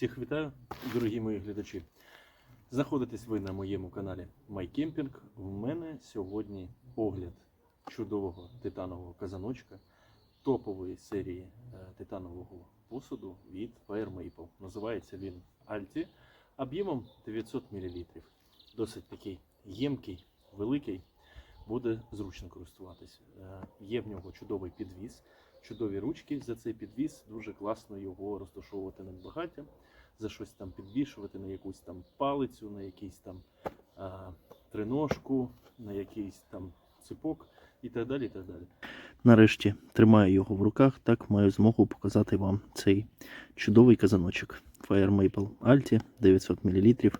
Всіх вітаю, дорогі мої глядачі. Знаходитесь ви на моєму каналі MyCamping. В мене сьогодні огляд чудового титанового казаночка топової серії е, титанового посуду від Fire Maple. Називається він Alti об'ємом 900 мл. Досить такий ємкий, великий, буде зручно користуватись. Е, Є в нього чудовий підвіз, чудові ручки за цей підвіз. Дуже класно його розташовувати над багаттям, за щось там підвішувати на якусь там палицю, на якийсь там а, триножку, на якийсь там ципок і так далі. і так далі. Нарешті тримаю його в руках, так маю змогу показати вам цей чудовий казаночок Fire Maple Alti 900 мл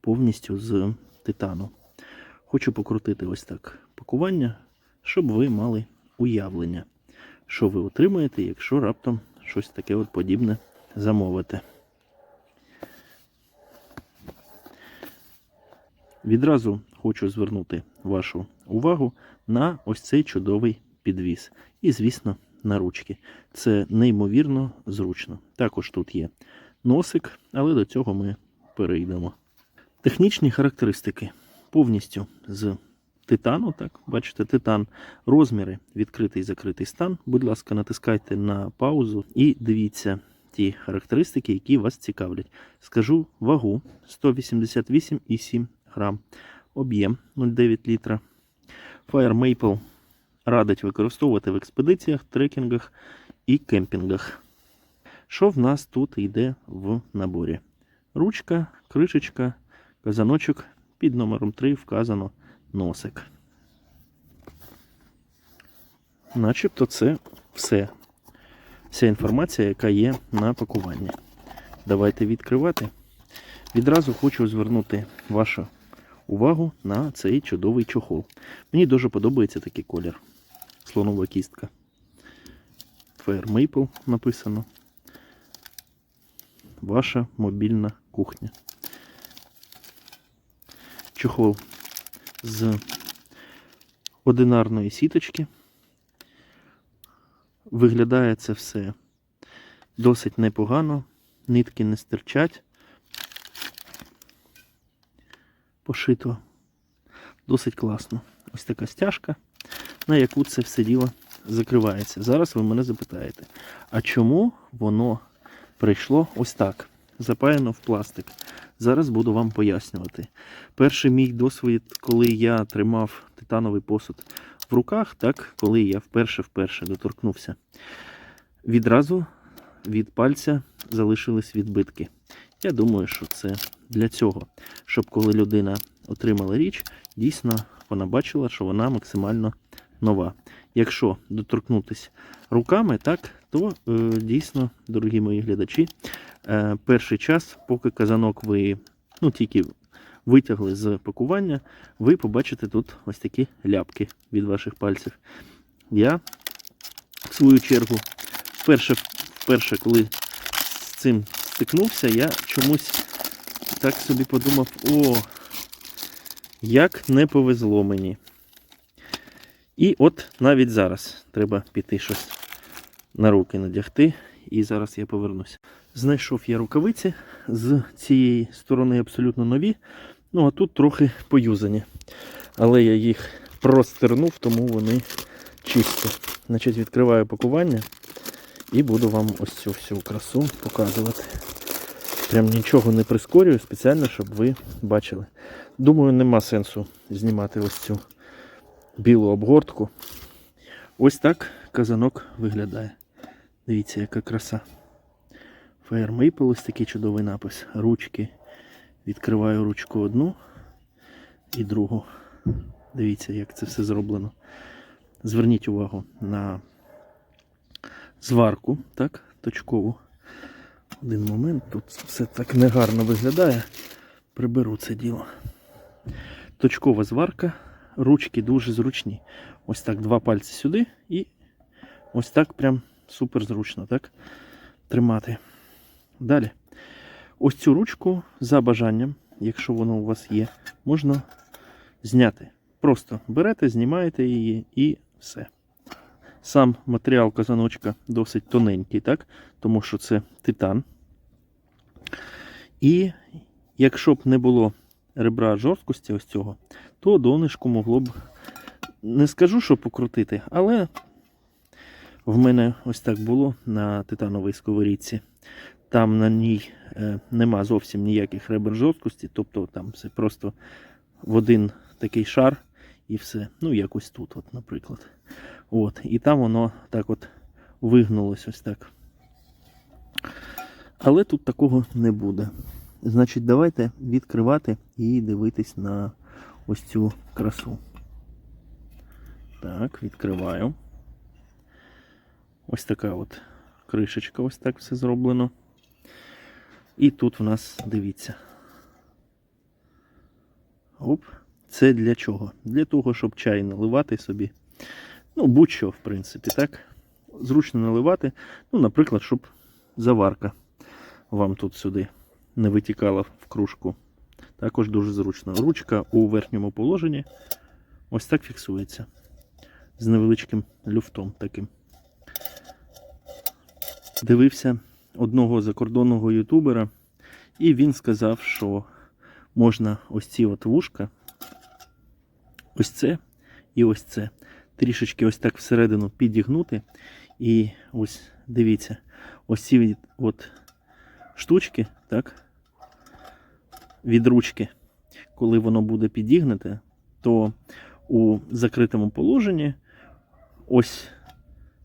повністю з титану. Хочу покрутити ось так пакування, щоб ви мали уявлення, що ви отримаєте, якщо раптом щось таке от подібне замовите. Відразу хочу звернути вашу увагу на ось цей чудовий підвіз. І, звісно, на ручки. Це неймовірно зручно. Також тут є носик, але до цього ми перейдемо. Технічні характеристики повністю з титану. Так, бачите, титан, розміри, відкритий і закритий стан. Будь ласка, натискайте на паузу і дивіться ті характеристики, які вас цікавлять. Скажу вагу 188,7 грам, об'єм 0,9 літра. Fire Maple радить використовувати в експедиціях, трекінгах і кемпінгах. Що в нас тут йде в наборі? Ручка, кришечка, казаночок. Під номером 3 вказано носик. Начебто це все. Вся інформація, яка є на пакуванні. Давайте відкривати. Відразу хочу звернути вашу увагу на цей чудовий чохол. Мені дуже подобається такий колір. Слонова кістка. Fair Maple написано. Ваша мобільна кухня. Чохол з одинарної сіточки. Виглядає це все досить непогано, нитки не стирчать. Пошито досить класно. Ось така стяжка, на яку це все діло закривається. Зараз ви мене запитаєте, а чому воно прийшло ось так, запаяно в пластик? Зараз буду вам пояснювати. Перший мій досвід, коли я тримав титановий посуд в руках, так, коли я вперше-вперше доторкнувся, відразу від пальця залишились відбитки. Я думаю, що це для цього, щоб коли людина отримала річ, дійсно вона бачила, що вона максимально нова. Якщо доторкнутися руками, так, то е, дійсно, дорогі мої глядачі, е, перший час, поки казанок ви ну, тільки витягли з пакування, ви побачите тут ось такі ляпки від ваших пальців. Я, в свою чергу, вперше, вперше коли з цим стикнувся, я чомусь так собі подумав: о, як не повезло мені. І от навіть зараз треба піти щось на руки надягти, і зараз я повернуся. Знайшов я рукавиці з цієї сторони абсолютно нові. Ну, а тут трохи поюзані. Але я їх простернув, тому вони чисті. Значить, відкриваю пакування і буду вам ось цю всю красу показувати. Прям нічого не прискорюю, спеціально, щоб ви бачили. Думаю, нема сенсу знімати ось цю білу обгортку. Ось так казанок виглядає. Дивіться, яка краса. Fire Maple, ось такий чудовий напис. Ручки. Відкриваю ручку одну і другу. Дивіться, як це все зроблено. Зверніть увагу на зварку, так, точкову. Один момент, тут все так негарно виглядає. Приберу це діло. Точкова зварка, ручки дуже зручні. Ось так два пальці сюди і ось так прям супер зручно так, тримати. Далі. Ось цю ручку за бажанням, якщо воно у вас є, можна зняти. Просто берете, знімаєте її і все. Сам матеріал казаночка досить тоненький, так? тому що це титан. І якщо б не було ребра жорсткості ось цього, то донишку могло б, не скажу, що покрутити, але в мене ось так було на титановій сковорідці. Там на ній е, нема зовсім ніяких ребер жорсткості, тобто там все просто в один такий шар і все. Ну, якось тут, от, наприклад. От, і там воно так от вигнулось ось так. Але тут такого не буде. Значить, давайте відкривати і дивитись на ось цю красу. Так, відкриваю. Ось така от кришечка, ось так все зроблено. І тут в нас, дивіться. Оп. Це для чого? Для того, щоб чай наливати собі. Ну, будь-що, в принципі, так. Зручно наливати. Ну, наприклад, щоб заварка вам тут сюди не витікала в кружку. Також дуже зручно. Ручка у верхньому положенні ось так фіксується. З невеличким люфтом таким. Дивився одного закордонного ютубера, і він сказав, що можна ось ці от вушка, ось це і ось це. Трішечки ось так всередину підігнути. І ось дивіться, ось ці от штучки, так, від ручки, коли воно буде підігнуте, то у закритому положенні ось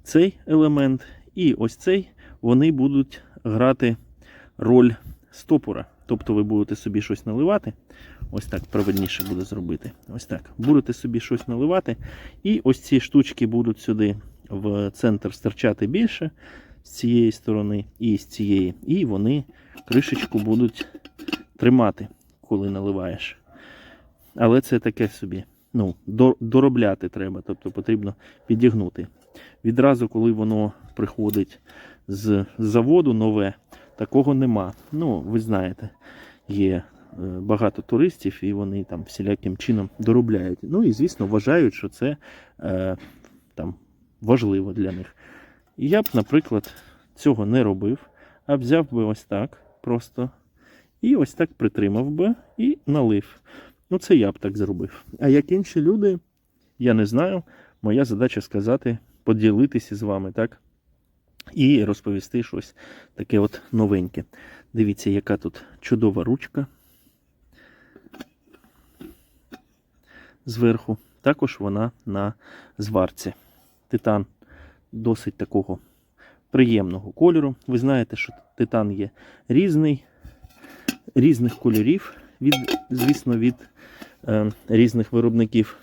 цей елемент і ось цей вони будуть грати роль стопора. Тобто ви будете собі щось наливати. Ось так правильніше буде зробити. Ось так. Будете собі щось наливати, і ось ці штучки будуть сюди в центр стирчати більше з цієї сторони і з цієї. І вони кришечку будуть тримати, коли наливаєш. Але це таке собі. Ну, доробляти треба, тобто потрібно підігнути. Відразу, коли воно приходить з заводу нове, такого нема. Ну, ви знаєте, є багато туристів, і вони там всіляким чином доробляють. Ну і, звісно, вважають, що це е, там важливо для них. Я б, наприклад, цього не робив, а взяв би ось так просто. І ось так притримав би і налив. Ну, це я б так зробив. А як інші люди, я не знаю. Моя задача сказати, поділитися з вами, так? І розповісти щось таке от новеньке. Дивіться, яка тут чудова ручка. Зверху. Також вона на зварці. Титан досить такого приємного кольору. Ви знаєте, що титан є різний, різних кольорів, від, звісно, від е, різних виробників.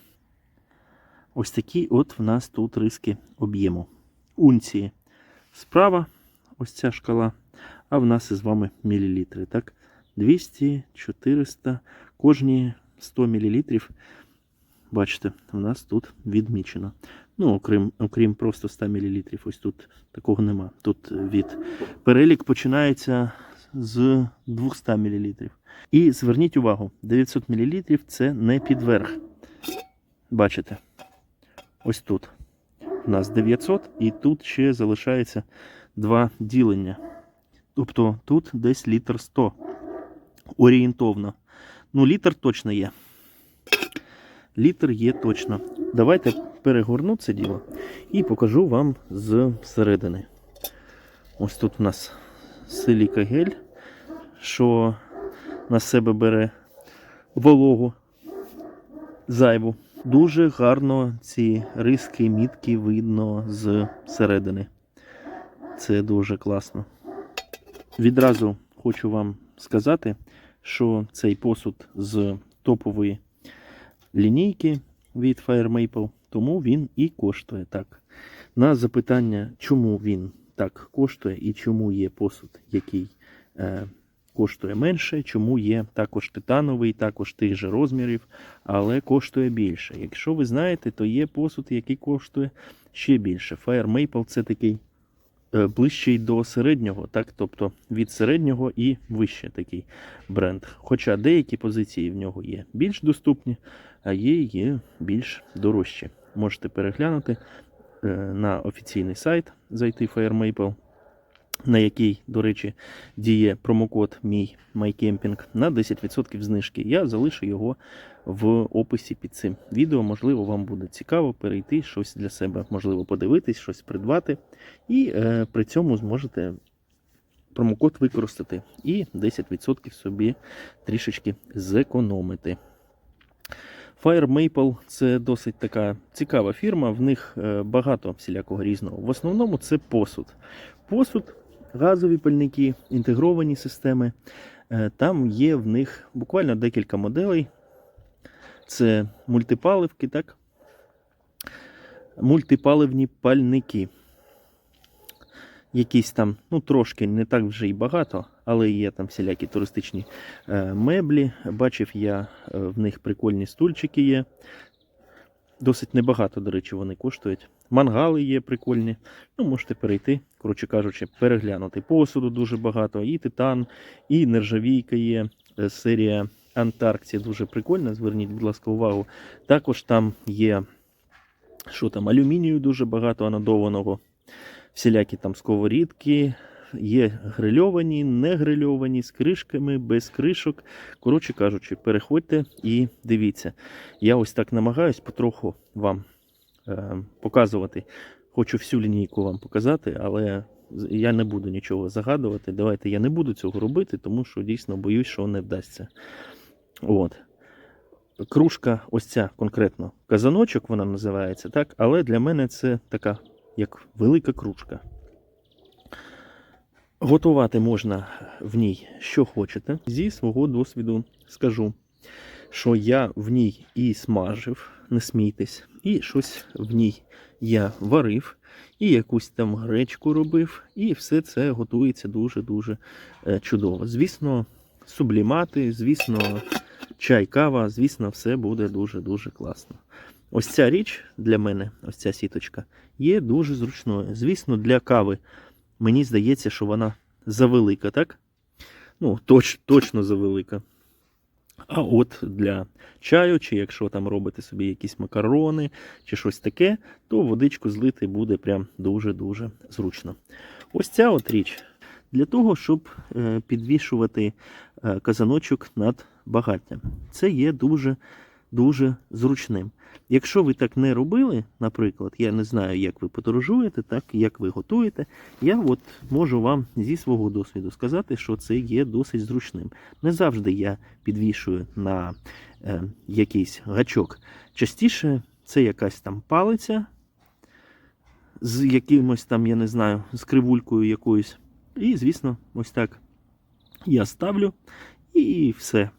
Ось такі от в нас тут риски об'єму. Унції справа, ось ця шкала, а в нас із вами мілілітри. Так? 200, 400, кожні 100 мл, бачите, в нас тут відмічено. Ну, окрім, окрім просто 100 мл, ось тут такого нема. Тут від перелік починається з 200 мл. І зверніть увагу, 900 мл це не підверх. Бачите? Ось тут. У нас 900, і тут ще залишається два ділення. Тобто тут десь літр 100. Орієнтовно. Ну, літр точно є. Літр є точно. Давайте перегорну це діло і покажу вам з середини. Ось тут у нас силіка гель, що на себе бере вологу зайву. Дуже гарно ці риски, мітки видно з середини. Це дуже класно. Відразу хочу вам сказати, що цей посуд з топової лінійки від Fire Maple, тому він і коштує так. На запитання, чому він так коштує і чому є посуд, який е, коштує менше, чому є також титановий, також тих же розмірів, але коштує більше. Якщо ви знаєте, то є посуд, який коштує ще більше. Fire це такий ближчий до середнього, так, тобто від середнього і вище такий бренд. Хоча деякі позиції в нього є більш доступні, а є, є більш дорожчі. Можете переглянути е, на офіційний сайт, зайти Fire Maple, на який, до речі, діє промокод мій MyCamping на 10% знижки. Я залишу його в описі під цим відео. Можливо, вам буде цікаво перейти щось для себе, можливо, подивитись, щось придбати. І е, при цьому зможете промокод використати і 10% собі трішечки зекономити. Fire Maple це досить така цікава фірма, в них е, багато всілякого різного. В основному це посуд. Посуд, газові пальники, інтегровані системи. Е, Там є в них буквально декілька моделей. Це мультипаливки, так? Мультипаливні пальники. Якісь там, ну трошки не так вже й багато, але є там всілякі туристичні е, меблі. Бачив я е, в них прикольні стульчики є. Досить небагато, до речі, вони коштують. Мангали є прикольні. Ну, можете перейти, коротше кажучи, переглянути. Посуду дуже багато, і титан, і нержавійка є. Е, Серія Антарктія дуже прикольна. Зверніть, будь ласка, увагу. Також там є що там, алюмінію дуже багато анодованого. Всілякі там сковорідки, є грильовані, не грильовані, з кришками, без кришок. Коротше кажучи, переходьте і дивіться. Я ось так намагаюсь потроху вам е, показувати. Хочу всю лінійку вам показати, але я не буду нічого загадувати. Давайте я не буду цього робити, тому що дійсно боюсь, що не вдасться. От. Кружка, ось ця конкретно казаночок, вона називається, так? Але для мене це така як велика кружка. Готувати можна в ній що хочете. Зі свого досвіду скажу, що я в ній і смажив, не смійтесь, і щось в ній я варив, і якусь там гречку робив, і все це готується дуже-дуже е, чудово. Звісно, сублімати, звісно, чай, кава, звісно, все буде дуже-дуже класно. Ось ця річ для мене, ось ця сіточка, є дуже зручною. Звісно, для кави мені здається, що вона завелика, так? Ну, точ, точно завелика. А от для чаю, чи якщо там робите собі якісь макарони чи щось таке, то водичку злити буде прям дуже-дуже зручно. Ось ця от річ для того, щоб е, підвішувати е, казаночок над багаттям. Це є дуже дуже зручним. Якщо ви так не робили, наприклад, я не знаю, як ви подорожуєте, так як ви готуєте, я от можу вам зі свого досвіду сказати, що це є досить зручним. Не завжди я підвішую на е, якийсь гачок. Частіше це якась там палиця з якимось там, я не знаю, з кривулькою якоюсь. І, звісно, ось так я ставлю і все.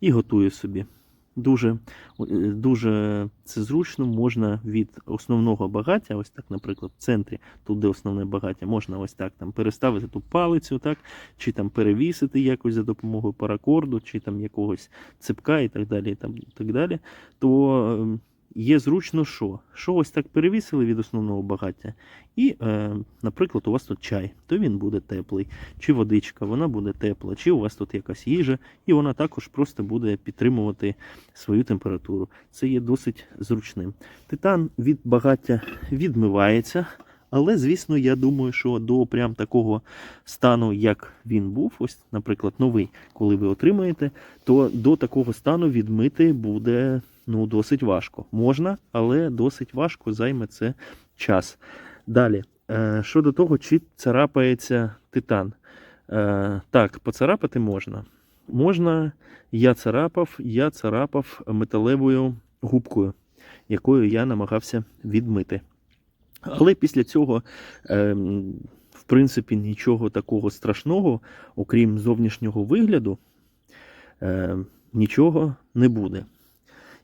І готую собі. Дуже, е, дуже це зручно, можна від основного багаття, ось так, наприклад, в центрі, тут де основне багаття, можна ось так там переставити ту палицю, так, чи там перевісити якось за допомогою паракорду, чи там якогось цепка і так далі. І так далі. То е, є зручно що? Що ось так перевісили від основного багаття, і, е, наприклад, у вас тут чай, то він буде теплий, чи водичка, вона буде тепла, чи у вас тут якась їжа, і вона також просто буде підтримувати свою температуру. Це є досить зручним. Титан від багаття відмивається. Але, звісно, я думаю, що до прям такого стану, як він був, ось, наприклад, новий, коли ви отримаєте, то до такого стану відмити буде ну, досить важко. Можна, але досить важко займе це час. Далі, е, щодо того, чи царапається титан. Е, так, поцарапати можна. Можна, я царапав, я царапав металевою губкою, якою я намагався відмити. Але після цього, е, в принципі, нічого такого страшного, окрім зовнішнього вигляду, нічого не буде.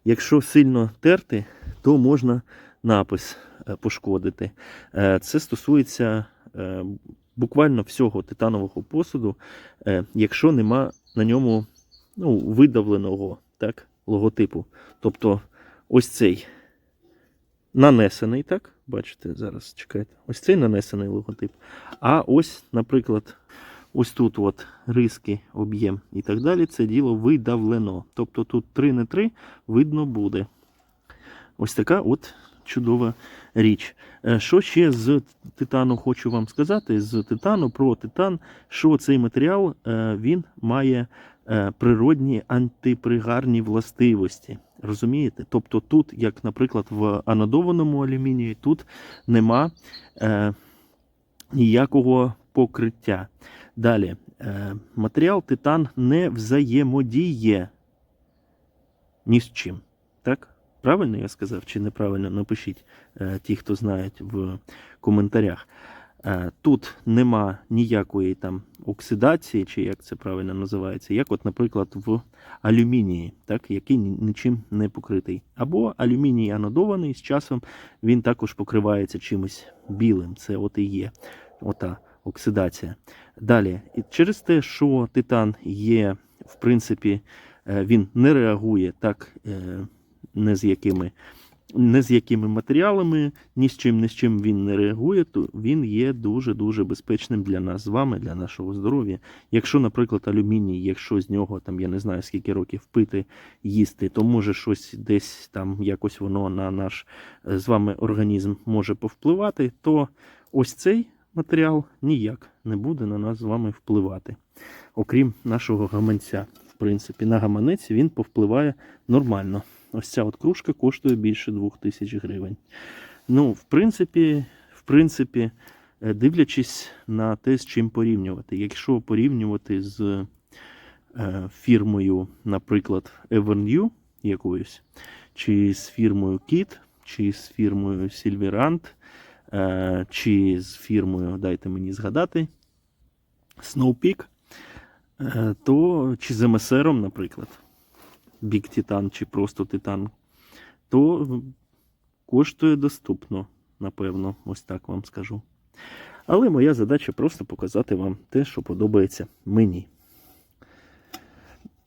Якщо сильно терти, то можна напис е, пошкодити. Е, Це стосується е, буквально всього титанового посуду, якщо нема на ньому ну, видавленого так, логотипу. Тобто ось цей нанесений, так? Бачите, зараз чекайте. Ось цей нанесений логотип. А ось, наприклад, ось тут от риски, об'єм і так далі. Це діло видавлено. Тобто тут 3 на 3 видно буде. Ось така от чудова річ. Е, Що ще з титану хочу вам сказати? З титану про титан, що цей матеріал е, він має е, природні антипригарні властивості. Розумієте? Тобто тут, як, наприклад, в анодованому алюмінії, тут нема е, ніякого покриття. Далі, е, матеріал титан не взаємодіє ні з чим. Так? Правильно я сказав чи неправильно? Напишіть е, ті, хто знають в коментарях. Е, тут нема ніякої там оксидації, чи як це правильно називається, як, от, наприклад, в алюмінії, так, який нічим не покритий. Або алюміній анодований, з часом він також покривається чимось білим. Це от і є ота оксидація. Далі, через те, що титан є, в принципі, е, він не реагує так е, не з якими. Не з якими матеріалами, ні з чим, ні з чим він не реагує, то він є дуже-дуже безпечним для нас з вами, для нашого здоров'я. Якщо, наприклад, алюміній, якщо з нього там я не знаю скільки років пити, їсти, то може щось десь там якось воно на наш е, з вами організм може повпливати, то ось цей матеріал ніяк не буде на нас з вами впливати, окрім нашого гаманця. В принципі, на гаманець він повпливає нормально. Ось ця от кружка коштує більше 2000 гривень. Ну, в принципі, в принципі, е, дивлячись на те, з чим порівнювати. Якщо порівнювати з е, фірмою, наприклад, Evernew якоюсь, чи з фірмою Kit, чи з фірмою Silverant, чи з фірмою, дайте мені згадати, Snowpeak, е, то чи з МСР, наприклад, Big Titan, чи просто Titan, то коштує доступно, напевно, ось так вам скажу. Але моя задача просто показати вам те, що подобається мені.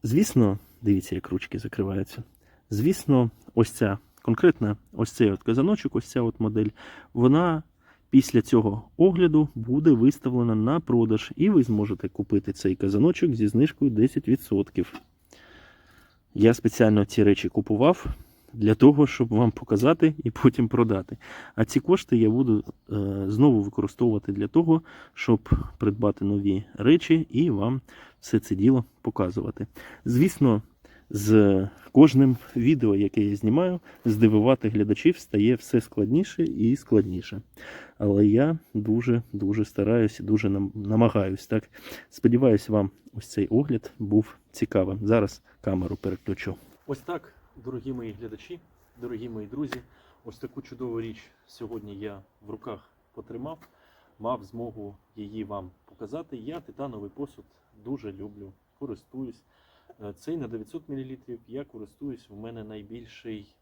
Звісно, дивіться, як ручки закриваються. Звісно, ось ця конкретна, ось цей от казаночок, ось ця от модель, вона після цього огляду буде виставлена на продаж, і ви зможете купити цей казаночок зі знижкою 10%. Я спеціально ці речі купував для того, щоб вам показати і потім продати. А ці кошти я буду е, знову використовувати для того, щоб придбати нові речі і вам все це діло показувати. Звісно, з кожним відео, яке я знімаю, здивувати глядачів стає все складніше і складніше. Але я дуже-дуже стараюся, дуже нам- намагаюсь. Так? Сподіваюсь, вам ось цей огляд був цікавим. Зараз камеру переключу. Ось так, дорогі мої глядачі, дорогі мої друзі. Ось таку чудову річ сьогодні я в руках потримав, мав змогу її вам показати. Я титановий посуд дуже люблю, користуюсь. Е, Цей на 900 мл я користуюсь. У мене найбільший,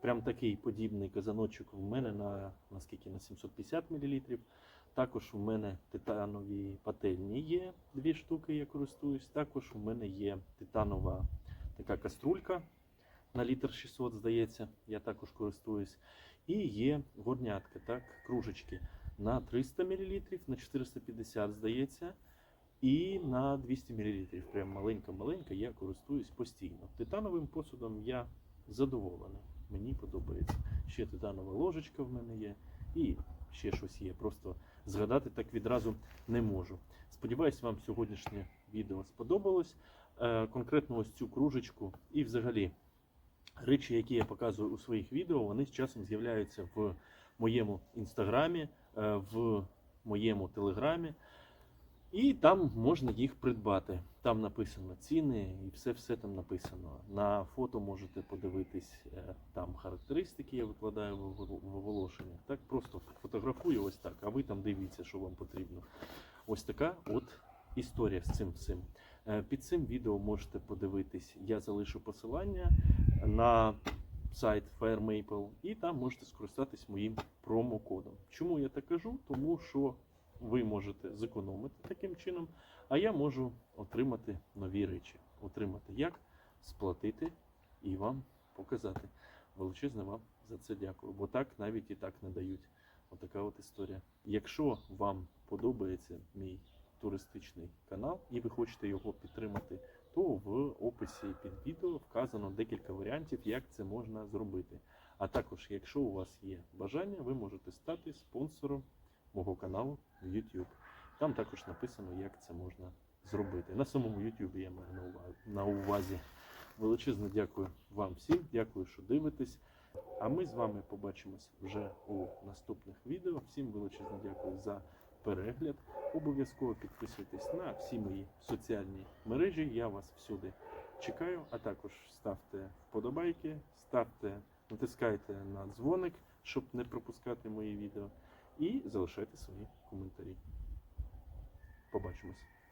прям такий подібний казаночок. У мене на наскільки на 750 мл. Також у мене титанові пательні є дві штуки, я користуюсь. Також у мене є титанова така каструлька на літр 600, здається, я також користуюсь. І є горнятка, так, кружечки на 300 мл, на 450, здається, і на 200 мл. Прям маленька-маленька, я користуюсь постійно. Титановим посудом я задоволений. Мені подобається. Ще титанова ложечка в мене є, і ще щось є. Просто згадати так відразу не можу. Сподіваюсь, вам сьогоднішнє відео сподобалось. Е, конкретно ось цю кружечку і взагалі речі, які я показую у своїх відео, вони з часом з'являються в моєму інстаграмі, е, в моєму телеграмі. І там можна їх придбати. Там написано ціни і все-все там написано. На фото можете подивитись е, там характеристики, я викладаю в оголошеннях. Так просто фотографую ось так, а ви там дивіться, що вам потрібно. Ось така от історія з цим всім. Е, Під цим відео можете подивитись. Я залишу посилання на сайт FireMaple, і там можете скористатись моїм промокодом. Чому я так кажу? Тому що ви можете зекономити таким чином, а я можу отримати нові речі. Отримати як, сплатити і вам показати. Величезне вам за це дякую, бо так навіть і так не дають. Отака от історія. Якщо вам подобається мій туристичний канал і ви хочете його підтримати, то в описі під відео вказано декілька варіантів, як це можна зробити. А також, якщо у вас є бажання, ви можете стати спонсором мого каналу в YouTube. Там також написано, як це можна зробити. На самому YouTube я маю на увазі. Величезно дякую вам всім, дякую, що дивитесь. А ми з вами побачимось вже у наступних відео. Всім величезно дякую за перегляд. Обов'язково підписуйтесь на всі мої соціальні мережі. Я вас всюди чекаю. А також ставте вподобайки, ставте, натискайте на дзвоник, щоб не пропускати мої відео. І залишайте свої коментарі. Побачимось.